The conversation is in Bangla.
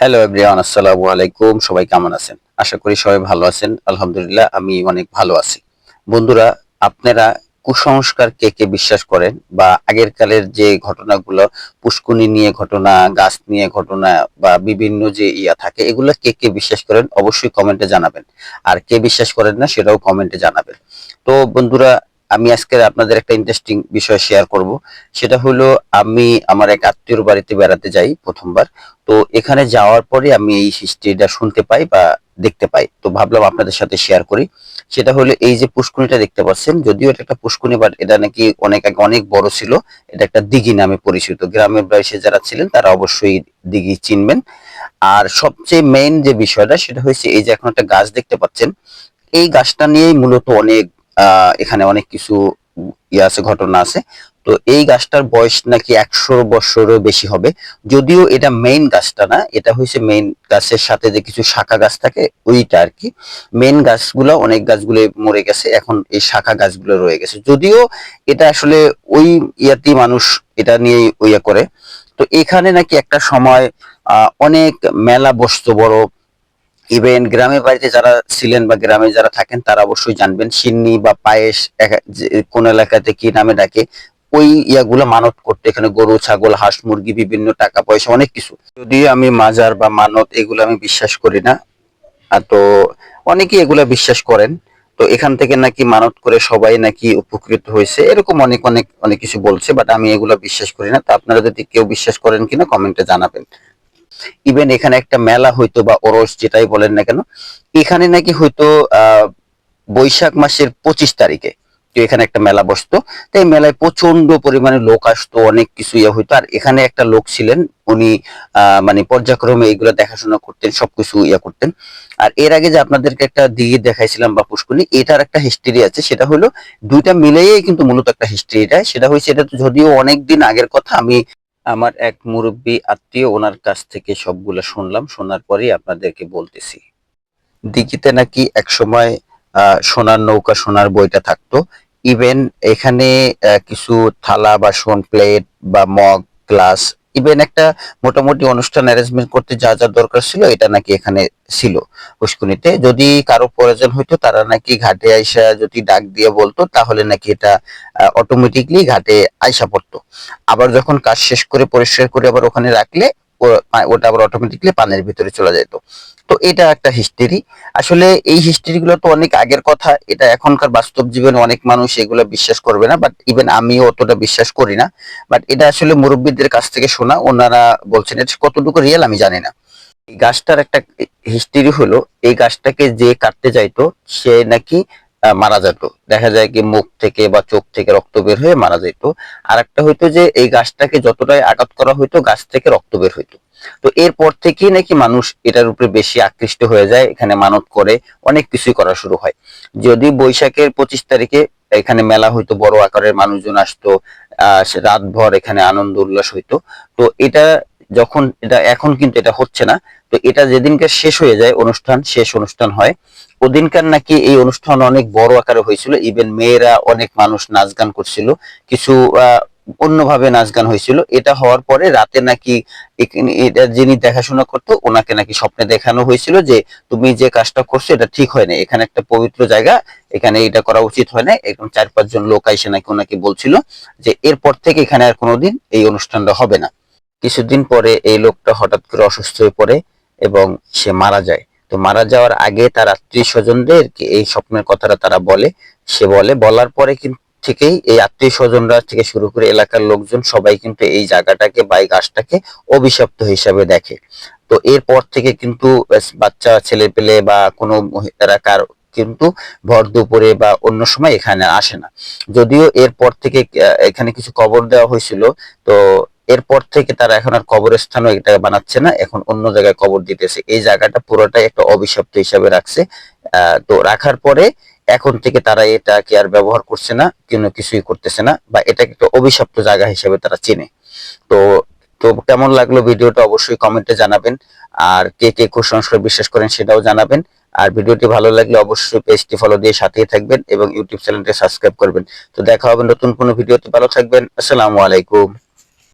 হ্যালো এভরিওয়ান আসসালামু আলাইকুম সবাই কেমন আছেন? আশা করি সবাই ভালো আছেন। আলহামদুলিল্লাহ, আমি অনেক ভালো আছি। বন্ধুরা, আপনারা কুসংস্কার কে কে বিশ্বাস করেন বা আগের কালের যে ঘটনাগুলো পুষ্কুনি নিয়ে ঘটনা, গাছ নিয়ে ঘটনা বা বিভিন্ন যে ইয়া থাকে, এগুলো কে কে বিশ্বাস করেন? অবশ্যই কমেন্টে জানাবেন। আর কে বিশ্বাস করেন না, সেটাও কমেন্টে জানাবেন। তো বন্ধুরা আমি আজকে আপনাদের একটা ইন্টারেস্টিং বিষয় শেয়ার করব। সেটা হলো, আমি আমার এক আত্মীয়র বাড়িতে বেড়াতে যাই প্রথমবার। তো এখানে যাওয়ার পরে আমি এই হিস্ট্রিটা শুনতে পাই বা দেখতে পাই। তো ভাবলাম আপনাদের সাথে শেয়ার করি। সেটা হলো, এই যে পুষ্কুনিটা দেখতে পাচ্ছেন, যদিও এটা একটা পুষ্কুনি বাট এটা নাকি অনেক আগে অনেক বড় ছিল। এটা একটা দিঘি নামে পরিচিত। গ্রামের বয়সে যারা ছিলেন, তারা অবশ্যই দিঘি চিনবেন। আর সবচেয়ে মেইন যে বিষয়টা, সেটা হচ্ছে এই যে এখন একটা গাছ দেখতে পাচ্ছেন। এই গাছটা নিয়েই মূলত অনেক এখানে অনেক কিছু ইয়ে আছে, ঘটনা আছে। তো এই গাছটার বয়স নাকি একশো বছরও বেশি হবে। যদিও এটা মেইন গাছটা না, এটা হচ্ছে মেইন গাছের সাথে যে কিছু শাখা গাছ থাকে, ওইটা আর কি। মেইন গাছগুলো, অনেক গাছগুলো মরে গেছে, এখন এই শাখা গাছগুলো রয়ে গেছে। যদিও এটা আসলে ওই ইয়াতেই মানুষ এটা নিয়ে ইয়ে করে। তো এখানে নাকি একটা সময় অনেক মেলা বসতো বড় ইভেন গ্রামের বাড়িতে যারা ছিলেন বা গ্রামে যারা থাকেন, তারা অবশ্যই জানবেন সিন্নি বা পায়েস কোন এলাকাতে কি নামে ডাকে, ওই ইয়াগুলো মানত করতে। এখানে গরু, ছাগল, হাঁস, মুরগি, বিভিন্ন টাকা পয়সা, অনেক কিছু। যদিও আমি মাজার বা মানত এগুলো আমি বিশ্বাস করি না। আর তো অনেকেই এগুলা বিশ্বাস করেন। তো এখান থেকে নাকি মানত করে সবাই নাকি উপকৃত হয়েছে। এরকম অনেক অনেক অনেক কিছু বলছে বাট আমি এগুলা বিশ্বাস করি না। তো আপনারা যদি কেউ বিশ্বাস করেন কিনা, কমেন্টে জানাবেন। ইভেন এখানে একটা মেলা হইতো বা ওরস যেটাই বলেন না কেন, এখানে নাকি হয়তো বৈশাখ মাসের পঁচিশ তারিখে এখানে একটা মেলা বসতো। তাই মেলায় প্রচণ্ড পরিমাণে লোক আসতো, অনেক কিছু ইয়ে হইতো। আর এখানে একটা লোক ছিলেন, উনি মানে পর্যায়ক্রমে এইগুলো দেখাশোনা করতেন, সবকিছু ইয়ে করতেন। আর এর আগে যে আপনাদেরকে একটা দিঘি দেখাইছিলাম বা পুষ্করণী, এটার একটা হিস্ট্রি আছে। সেটা হলো দুইটা মিলেই কিন্তু মূলত একটা হিস্ট্রি এটা সেটা হয়েছে, এটা তো যদিও অনেক দিন আগের কথা, আমি আমার এক মুরব্বী আত্মীয় ওনার কাছ থেকে সবগুলো শুনলাম, শোনার পরেই আপনাদেরকে বলতেছি। দিঘিতে নাকি একসময় সোনার নৌকা, সোনার বইটা থাকতো। ইভেন এখানে কিছু থালা, বাসন প্লেট বা মগ গ্লাস ইভেন একটা মোটামুটি অনুষ্ঠান অ্যারেঞ্জমেন্ট করতে যা যা দরকার ছিল, এটা নাকি এখানে ছিল। পুষ্কুনিতে যদি কারও প্রয়োজন হইতো, তারা নাকি ঘাটে আইসা যদি ডাক দিয়ে বলতো, তাহলে নাকি এটা অটোমেটিকলি ঘাটে আইসা পড়তো। আবার যখন কাজ শেষ করে পরিষ্কার করে আবার ওখানে রাখলে ওটা আবার অটোমেটিকলি পানের ভিতরে চলে যেত তো এটা একটা হিস্ট্রি আসলে এই হিস্ট্রি গুলো তো অনেক আগের কথা। এটা এখনকার বাস্তব জীবনে অনেক মানুষ এগুলো বিশ্বাস করবে না বাট ইভেন আমিও অতটা বিশ্বাস করি না। বাট এটা আসলে মুরব্বীদের কাছ থেকে শোনা, ওনারা বলছেন, এটা কতটুকু রিয়েল আমি জানি না। এই গাছটার একটা হিস্ট্রি হলো, এই গাছটাকে যে কাটতে যাইতো, সে নাকি মারা যেত। দেখা যায় কি মুখ থেকে বা চোখ থেকে রক্ত বের হয়ে মারা যেত। আর একটা হইতো যে এই গাছটাকে যতটাই আঘাত করা হইতো, গাছ থেকে রক্ত বের হইতো। তো এরপর থেকেই নাকি মানুষ এটার উপরে বেশি আকৃষ্ট হয়ে যায়, এখানে মানত করে, অনেক কিছুই করা শুরু হয়। যদি বৈশাখের পঁচিশ তারিখে এখানে মেলা হইতো, বড় আকারের মানুষজন আসতো, আহ রাতভর এখানে আনন্দ উল্লাস হইতো। তো এটা যখন এটা এখন কিন্তু এটা হচ্ছে না, তো এটা যেদিনকে শেষ হয়ে যায় অনুষ্ঠান, শেষ অনুষ্ঠান হয়, ওদিনকার নাকি এই অনুষ্ঠান অনেক বড় আকারে হয়েছিল। ইভেন মেয়েরা অনেক মানুষ নাচ গান করছিল, কিছু অন্যভাবে নাচ গান হয়েছিল। এটা হওয়ার পরে রাতে নাকি এটা যিনি দেখাশোনা করতো, ওনাকে নাকি স্বপ্নে দেখানো হয়েছিল যে তুমি যে কাজটা করছ এটা ঠিক হয় না এখানে একটা পবিত্র জায়গা, এখানে এটা করা উচিত হয় না এরকম চার পাঁচজন লোক আইসে নাকি ওনাকে বলছিল যে এরপর থেকে এখানে আর কোনোদিন এই অনুষ্ঠানটা হবে না। কিছুদিন পরে এই লোকটা হঠাৎ করে অসুস্থ হয়ে পড়ে এবং সে মারা যায়। তো মারা যাওয়ার আগে তার আত্মীয় স্বজনদের এই স্বপ্নের কথাটা তারা বলে। সে বলে, বলার পরে কিন্তু থেকেই এই আত্মীয় স্বজনরা থেকে শুরু করে এলাকার লোকজন সবাই কিন্তু এই জায়গাটাকে বা এই গাছটাকে অভিশপ্ত হিসাবে দেখে। তো এরপর থেকে কিন্তু বাচ্চা ছেলে পেলে বা কোনো মহিলারা কার কিন্তু ভর দুপুরে বা অন্য সময় এখানে আসে না। যদিও এরপর থেকে এখানে কিছু কবর দেওয়া হয়েছিল, তো এরপর থেকে তারা এখন আর কবরস্থানও এটা বানাচ্ছে না, এখন অন্য জায়গায় কবর দিতেছে। এই জায়গাটা পুরোটাই একটা অভিশপ্ত হিসাবে রাখছে। তো রাখার পরে এখন থেকে তারা এটাকে আর ব্যবহার করছে না, কোনো কিছুই করতেছে না, বা এটাকে একটা অভিশপ্ত জায়গা হিসেবে তারা চেনে। তো তো কেমন লাগল ভিডিওটা অবশ্যই কমেন্টে জানাবেন, আর কে কে কুসংস্কার বিশ্বাস করেন সেটাও জানাবেন। আর ভিডিওটি ভালো লাগলে অবশ্যই পেজটি ফলো দিয়ে সাথেই থাকবেন এবং ইউটিউব চ্যানেলটি সাবস্ক্রাইব করবেন। তো দেখা হবে নতুন কোনো ভিডিওতে, ভালো থাকবেন, আসসালামু আলাইকুম।